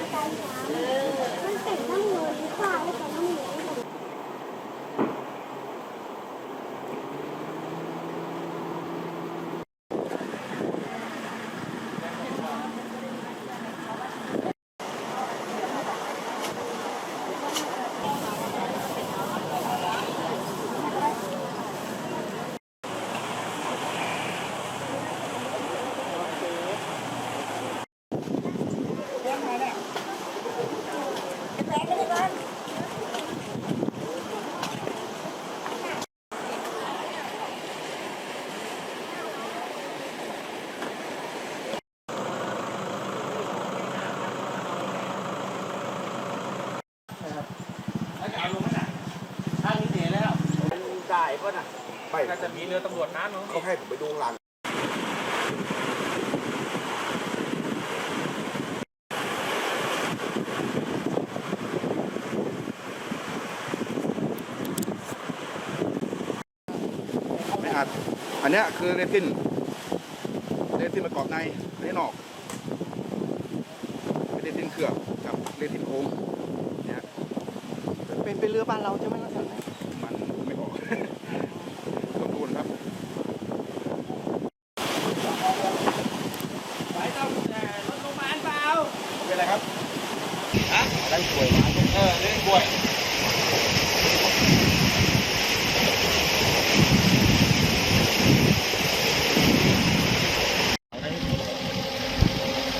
哎呀。 ได้ป่ะน่ะไม่ถ้าจะมีเรือตำรวจน้าเนาะเขาให้ผมไปดูหลัง อัด อันเนี้ยคือเรซินเรซินประกอบในอันนี้นอกเป็นเรซินเคลือบกับเรซินโค้งเนี่ยเป็นเป็นเรือบ้านเราใช่ไหมลักษณะนี้มันไม่ออกต้องดูนะครับไปต้องรถโรงพยาบาลเปล่าเป็นอะไรครับได้ป่วยมาเออเล่นป่วย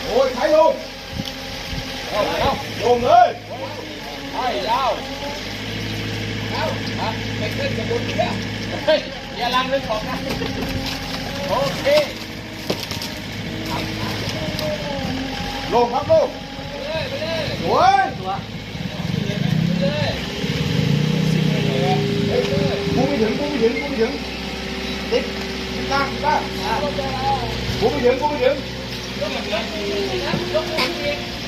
โอ้ยใครลง เอาเอา ลงเลย ไอ้ยาวเอาฮะไปขึ้นกระบุนเรือเฮ้ยอย่าลังเรื่องของนะโอเคลงครับลูกไปเลยไปเลยโอ้ยไปเลยกูไม่ถึงกูไม่ถึงกูไม่ถึงติ๊กติ๊กล่างติ๊กล่างกูไม่ถึงกูไม่ถึงยกมือขึ้นนะยกมือขึ้นอีกนิดนึง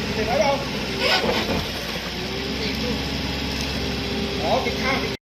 สร็จแล้วเราอ๋อกินข้าวติด